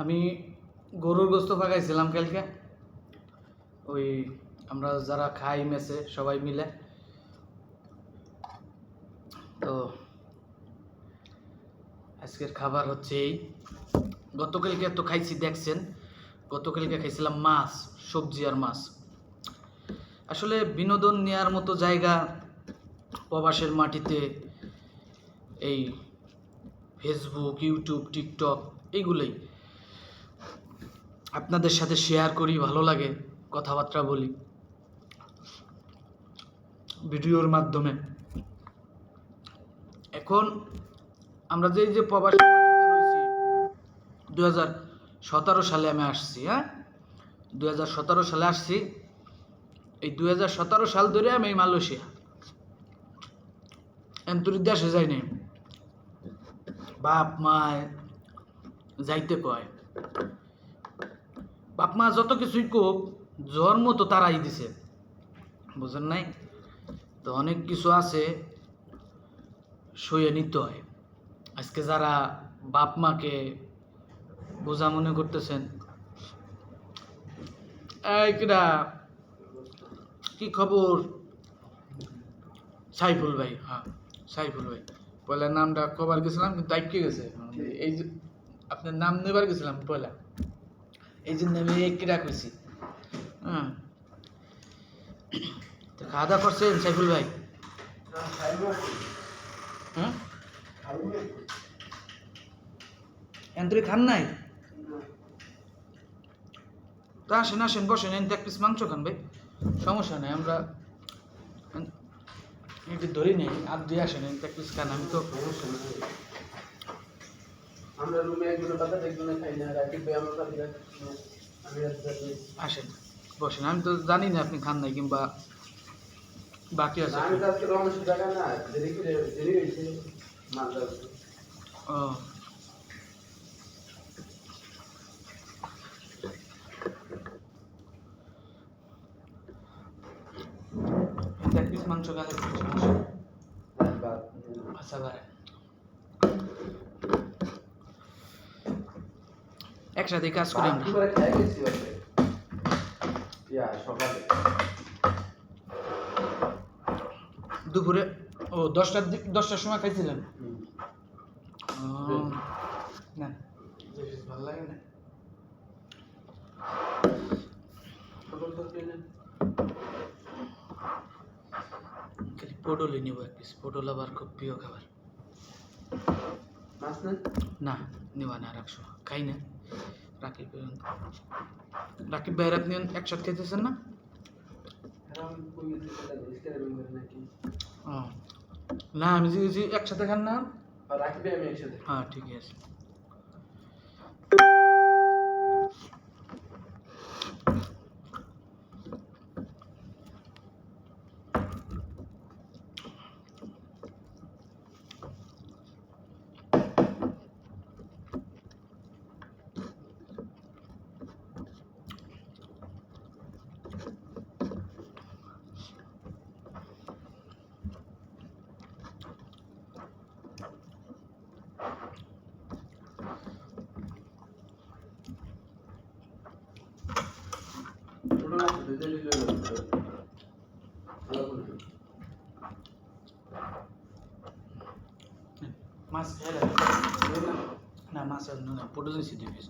আমি গরুর গোস্ত পাকাইছিলাম কালকে। ওই আমরা যারা খাই মেসে সবাই মিলে। তো আজকের খাবার হচ্ছে এই। গতকালকে তো খাইছি, দেখছেন? গতকালকে খাইছিলাম মাছ, সবজি আর মাছ। আসলে বিনোদন নেওয়ার মতো জায়গা প্রবাসের মাটিতে এই ফেসবুক ইউটিউব টিকটক এইগুলোই। আপনাদের সাথে শেয়ার করি, ভালো লাগে, কথাবার্তা বলি। ভিডিওর মাধ্যমে। এখন আমরা যে যে প্রবাসী দু হাজার সতেরো সালে আমি আসছি হ্যাঁ? দু হাজার সতেরো সালে আসছি। এই দু সতেরো সাল ধরে আমি এই মালয়েশিয়া এমতুরি দেশে যাইনি বাপ মা যাইতে কয়। বাপ মা যত কিছুই কোক জন্ম তো তারাই দিছে। বুঝেন নাই? তো অনেক কিছু আছে সইয়ে নিতে হয়। আজকে যারা বাপ মাকে বোঝা মনে করতেছেন কিরা কি খবর? সাইফুল ভাই হ্যাঁ সাইফুল ভাই। পয়লা নামটা কবার গেছিলাম, কিন্তু গেছে। এই যে, আপনার নাম নেবার গেছিলাম, পয়লা। এই জন্য আমি কিরা কইছি। হ্যাঁ। তো খাওয়া দাওয়া করছেন সাইফুল ভাই? হ্যাঁ? এন্তরি খান নাই? তা আসেন আসেন, বসেন এনতে এক পিস মাংস খান ভাই। সমস্যা নেই, আমরা একটু ধরি নেই, আর দিয়ে আসেন এনতে এক পিস খান, আমি তো আমরা রুমে একজনের কথা একজনে খাই না রাকিব ভাই আমার কাছে আমি আসেন বসেন আমি তো জানি না আপনি খান নাই কিংবা বাকি আছে। আমি তো আজকে রমেশ টাকা না দেরি করে দেরি হয়েছে মাল ও। মাংস খালে নেই। আচ্ছা একসাথে কাজ করি আমরা। দুপুরে ও দশটার দিক দশটার সময় খাইছিলেন? না ভালো লাগে না। পটল খালি পটলই নিব এক পিস পটল আবার খুব প্রিয় খাবার। না না নিবা না রাখছো খাই না। রাকিব রাকিব ভাইয়ের আপনি একসাথে খেতেছেন না? না আমি একসাথে খান না? রাকিব আমি একসাথে হ্যাঁ ঠিক আছে। মাছ না মাছ না পটল দিয়েছি পিস